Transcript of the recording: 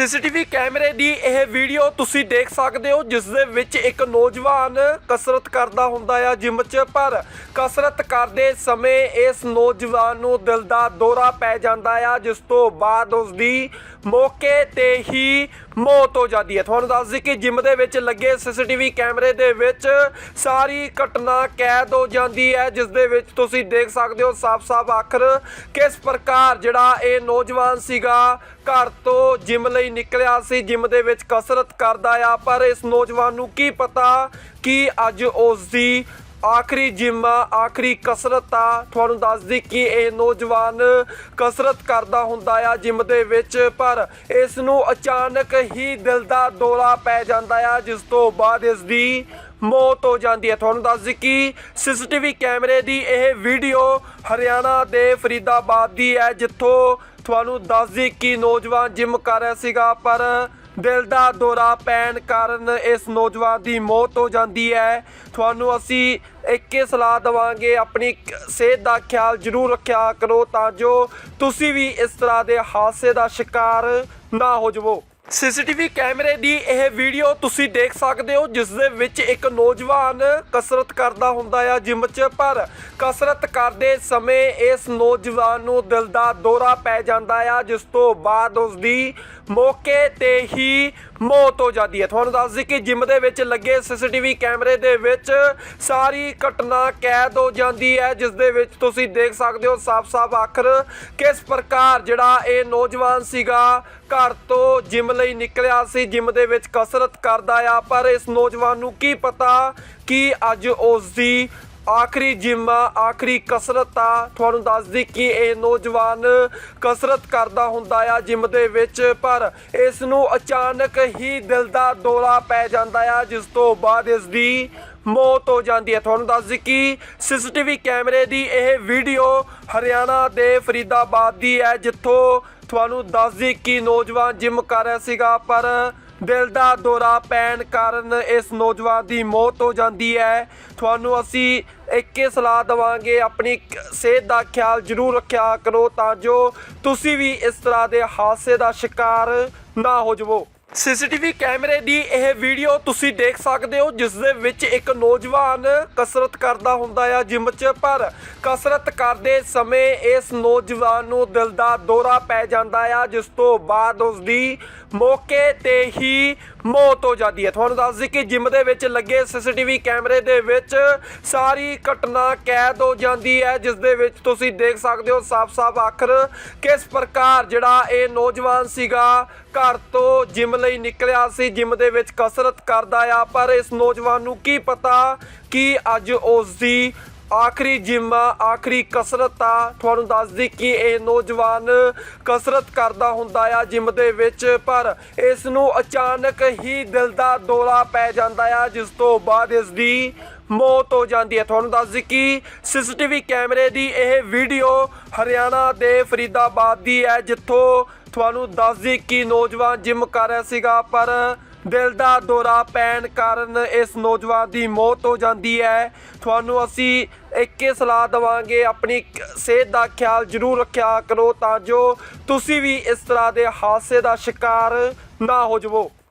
CCTV ਕੈਮਰੇ ਦੀ ਇਹ video ਤੁਸੀਂ ਦੇਖ ਸਕਦੇ ਹੋ, ਜਿਸ ਦੇ ਵਿੱਚ ਇੱਕ ਨੌਜਵਾਨ ਕਸਰਤ ਕਰਦਾ ਹੁੰਦਾ ਆ ਜਿਮ 'ਚ, ਪਰ ਕਸਰਤ ਕਰਦੇ ਸਮੇਂ ਇਸ ਨੌਜਵਾਨ ਨੂੰ ਦਿਲ ਦਾ ਦੌਰਾ ਪੈ ਜਾਂਦਾ ਆ, ਜਿਸ ਤੋਂ ਬਾਅਦ ਉਸ ਦੀ ਮੌਕੇ ਤੇ ਹੀ ਮੌਤ ਹੋ ਜਾਂਦੀ ਹੈ। ਤੁਹਾਨੂੰ ਦੱਸ ਦਈਏ ਕਿ ਜਿਮ ਦੇ ਵਿੱਚ ਲੱਗੇ ਸੀਸੀਟੀਵੀ ਕੈਮਰੇ ਦੇ ਵਿੱਚ ਸਾਰੀ ਘਟਨਾ ਕੈਦ ਹੋ ਜਾਂਦੀ ਹੈ, ਜਿਸ ਦੇ ਵਿੱਚ ਤੁਸੀਂ ਦੇਖ ਸਕਦੇ ਹੋ ਸਾਫ਼-ਸਾਫ਼ ਆਖਰ ਕਿਸ ਪ੍ਰਕਾਰ ਜਿਹੜਾ ਇਹ ਨੌਜਵਾਨ ਸੀਗਾ ਘਰ ਤੋਂ ਜਿਮ ਲਈ ਨਿਕਲਿਆ ਸੀ, ਜਿਮ ਦੇ ਵਿੱਚ ਕਸਰਤ ਕਰਦਾ ਆ, ਪਰ ਇਸ ਨੌਜਵਾਨ ਨੂੰ ਕੀ ਪਤਾ ਕਿ ਅੱਜ ਉਸ ਦੀ ਆਖਰੀ ਜਿਮ ਆਖਰੀ ਕਸਰਤ ਆ। ਤੁਹਾਨੂੰ ਦੱਸਦੀ ਕਿ ਇਹ ਨੌਜਵਾਨ ਕਸਰਤ ਕਰਦਾ ਹੁੰਦਾ ਆ ਜਿਮ ਦੇ ਵਿੱਚ, ਪਰ ਇਸ ਨੂੰ ਅਚਾਨਕ ਹੀ ਦਿਲ ਦਾ ਦੌਰਾ ਪੈ ਜਾਂਦਾ ਆ, ਜਿਸ ਤੋਂ ਬਾਅਦ ਇਸ ਦੀ ਮੌਤ ਹੋ ਜਾਂਦੀ ਹੈ। ਤੁਹਾਨੂੰ ਦੱਸ ਦਈਏ ਕਿ ਸੀਸੀਟੀਵੀ ਕੈਮਰੇ ਦੀ ਇਹ ਵੀਡੀਓ ਹਰਿਆਣਾ ਦੇ ਫਰੀਦਾਬਾਦ ਦੀ ਹੈ, ਜਿੱਥੋਂ ਤੁਹਾਨੂੰ ਦੱਸ ਦਈਏ ਕਿ ਨੌਜਵਾਨ ਜਿਮ ਕਰ ਰਿਹਾ ਸੀਗਾ, ਪਰ ਦਿਲ ਦਾ ਦੌਰਾ ਪੈਣ ਕਾਰਨ ਇਸ ਨੌਜਵਾਨ ਦੀ ਮੌਤ ਹੋ ਜਾਂਦੀ ਹੈ। ਤੁਹਾਨੂੰ ਅਸੀਂ ਇੱਕੇ ਸਲਾਹ ਦਵਾਂਗੇ, ਆਪਣੀ ਸਿਹਤ ਦਾ ਖਿਆਲ ਜ਼ਰੂਰ ਰੱਖਿਆ ਕਰੋ ਤਾਂ ਜੋ ਤੁਸੀਂ ਵੀ ਇਸ ਤਰ੍ਹਾਂ ਦੇ ਹਾਦਸੇ ਦਾ ਸ਼ਿਕਾਰ ਨਾ ਹੋ ਜਾਵੋ। ਸੀਸੀਟੀਵੀ ਕੈਮਰੇ ਦੀ ਇਹ ਵੀਡੀਓ ਤੁਸੀਂ ਦੇਖ ਸਕਦੇ ਹੋ, ਜਿਸ ਦੇ ਵਿੱਚ ਇੱਕ ਨੌਜਵਾਨ ਕਸਰਤ ਕਰਦਾ ਹੁੰਦਾ ਆ ਜਿਮ 'ਚ, ਪਰ ਕਸਰਤ ਕਰਦੇ ਸਮੇਂ ਇਸ ਨੌਜਵਾਨ ਨੂੰ ਦਿਲ ਦਾ ਦੌਰਾ ਪੈ ਜਾਂਦਾ ਆ, ਜਿਸ ਤੋਂ ਬਾਅਦ ਉਸ ਦੀ ਮੌਕੇ ਤੇ ਹੀ ਮੌਤ ਹੋ ਜਾਂਦੀ ਹੈ। ਤੁਹਾਨੂੰ ਦੱਸ ਦਈਏ ਕਿ ਜਿਮ ਦੇ ਵਿੱਚ ਲੱਗੇ ਸੀਸੀਟੀਵੀ ਕੈਮਰੇ ਦੇ ਵਿੱਚ ਸਾਰੀ ਘਟਨਾ ਕੈਦ ਹੋ ਜਾਂਦੀ ਹੈ, ਜਿਸ ਦੇ ਵਿੱਚ ਤੁਸੀਂ ਦੇਖ ਸਕਦੇ ਹੋ ਸਾਫ਼-ਸਾਫ਼ ਆਖਰ ਕਿਸ ਪ੍ਰਕਾਰ ਜਿਹੜਾ ਇਹ ਨੌਜਵਾਨ ਸੀਗਾ ਘਰ ਤੋਂ ਜਿਮ ਲਈ ਨਿਕਲਿਆ ਸੀ। ਜਿਮ ਦੇ ਵਿੱਚ ਕਸਰਤ ਕਰਦਾ ਆ, ਪਰ ਇਸ ਨੌਜਵਾਨ ਨੂੰ ਕੀ ਪਤਾ ਕਿ ਅੱਜ ਉਸ ਦੀ ਆਖਰੀ ਜਿਮ ਆਖਰੀ ਕਸਰਤ ਆ। ਤੁਹਾਨੂੰ ਦੱਸਦੀ ਕਿ ਇਹ ਨੌਜਵਾਨ ਕਸਰਤ ਕਰਦਾ ਹੁੰਦਾ ਆ ਜਿਮ ਦੇ ਵਿੱਚ, ਪਰ ਇਸ ਨੂੰ ਅਚਾਨਕ ਹੀ ਦਿਲ ਦਾ ਦੌਰਾ ਪੈ ਜਾਂਦਾ ਆ, ਜਿਸ ਤੋਂ ਬਾਅਦ ਇਸ ਦੀ ਮੌਤ ਹੋ ਜਾਂਦੀ ਹੈ ਤੁਹਾਨੂੰ ਦੱਸ ਦਈਏ ਕਿ ਸੀਸੀਟੀਵੀ ਕੈਮਰੇ ਦੀ ਇਹ ਵੀਡੀਓ ਹਰਿਆਣਾ ਦੇ ਫਰੀਦਾਬਾਦ ਦੀ ਹੈ, ਜਿੱਥੋਂ ਤੁਹਾਨੂੰ ਦੱਸ ਦਈਏ ਕਿ ਨੌਜਵਾਨ ਜਿਮ ਕਰ ਰਿਹਾ ਸੀਗਾ, ਪਰ ਦਿਲ ਦਾ ਦੌਰਾ ਪੈਣ ਕਾਰਨ ਇਸ ਨੌਜਵਾਨ ਦੀ ਮੌਤ ਹੋ ਜਾਂਦੀ ਹੈ। ਤੁਹਾਨੂੰ ਅਸੀਂ ਇੱਕੇ ਸਲਾਹ ਦਵਾਂਗੇ, ਆਪਣੀ ਸਿਹਤ ਦਾ ਖਿਆਲ ਜ਼ਰੂਰ ਰੱਖਿਆ ਕਰੋ ਤਾਂ ਜੋ ਤੁਸੀਂ ਵੀ ਇਸ ਤਰ੍ਹਾਂ ਦੇ ਹਾਦਸੇ ਦਾ ਸ਼ਿਕਾਰ ਨਾ ਹੋ ਜਾਵੋ। ਸੀਸੀਟੀਵੀ ਕੈਮਰੇ ਦੀ ਇਹ ਵੀਡੀਓ ਤੁਸੀਂ ਦੇਖ ਸਕਦੇ ਹੋ, ਜਿਸ ਦੇ ਵਿੱਚ ਇੱਕ ਨੌਜਵਾਨ ਕਸਰਤ ਕਰਦਾ ਹੁੰਦਾ ਆ ਜਿਮ 'ਚ, ਪਰ ਕਸਰਤ ਕਰਦੇ ਸਮੇਂ ਇਸ ਨੌਜਵਾਨ ਨੂੰ ਦਿਲ ਦਾ ਦੌਰਾ ਪੈ ਜਾਂਦਾ ਆ, ਜਿਸ ਤੋਂ ਬਾਅਦ ਉਸ ਦੀ ਮੌਕੇ ਤੇ ਹੀ ਮੌਤ ਹੋ ਜਾਂਦੀ ਹੈ। ਤੁਹਾਨੂੰ ਦੱਸ ਦਈਏ ਕਿ ਜਿਮ ਦੇ ਵਿੱਚ ਲੱਗੇ ਸੀਸੀਟੀਵੀ ਕੈਮਰੇ ਦੇ ਵਿੱਚ ਸਾਰੀ ਘਟਨਾ ਕੈਦ ਹੋ ਜਾਂਦੀ ਹੈ, ਜਿਸ ਦੇ ਵਿੱਚ ਤੁਸੀਂ ਦੇਖ ਸਕਦੇ ਹੋ ਸਾਫ਼-ਸਾਫ਼ ਆਖਰ ਕਿਸ ਪ੍ਰਕਾਰ ਜਿਹੜਾ ਇਹ ਨੌਜਵਾਨ ਸੀਗਾ ਘਰ ਤੋਂ ਜਿਮ ਲਈ ਨਿਕਲਿਆ ਸੀ, ਜਿਮ ਦੇ ਵਿੱਚ ਕਸਰਤ ਕਰਦਾ ਆ। ਪਰ ਇਸ ਨੌਜਵਾਨ ਨੂੰ ਕੀ ਪਤਾ ਕਿ ਅੱਜ ਉਸ ਦੀ ਆਖਰੀ ਜਿਮ ਆਖਰੀ ਕਸਰਤ ਆ। ਤੁਹਾਨੂੰ ਦੱਸਦੀ ਕਿ ਇਹ ਨੌਜਵਾਨ ਕਸਰਤ ਕਰਦਾ ਹੁੰਦਾ ਆ ਜਿਮ ਦੇ ਵਿੱਚ, ਪਰ ਇਸ ਨੂੰ ਅਚਾਨਕ ਹੀ ਦਿਲ ਦਾ ਦੌਰਾ ਪੈ ਜਾਂਦਾ ਆ, ਜਿਸ ਤੋਂ ਬਾਅਦ ਇਸ ਦੀ ਮੌਤ ਹੋ ਜਾਂਦੀ ਹੈ। ਤੁਹਾਨੂੰ ਦੱਸ ਦਈਏ ਕਿ ਸੀਸੀਟੀਵੀ ਕੈਮਰੇ ਦੀ ਇਹ ਵੀਡੀਓ ਹਰਿਆਣਾ ਦੇ ਫਰੀਦਾਬਾਦ ਦੀ ਹੈ, ਜਿੱਥੋਂ ਤੁਹਾਨੂੰ ਦੱਸ ਦਈਏ ਕਿ ਨੌਜਵਾਨ ਜਿਮ ਕਰ ਰਿਹਾ ਸੀਗਾ, ਪਰ ਦਿਲ ਦਾ ਦੌਰਾ ਪੈਣ ਕਾਰਨ ਇਸ ਨੌਜਵਾਨ ਦੀ ਮੌਤ ਹੋ ਜਾਂਦੀ ਹੈ। ਤੁਹਾਨੂੰ ਅਸੀਂ ਇੱਕੇ ਸਲਾਹ ਦਵਾਂਗੇ, ਆਪਣੀ ਸਿਹਤ ਦਾ ਖਿਆਲ ਜ਼ਰੂਰ ਰੱਖਿਆ ਕਰੋ ਤਾਂ ਜੋ ਤੁਸੀਂ ਵੀ ਇਸ ਤਰ੍ਹਾਂ ਦੇ ਹਾਦਸੇ ਦਾ ਸ਼ਿਕਾਰ ਨਾ ਹੋ ਜਾਵੋ।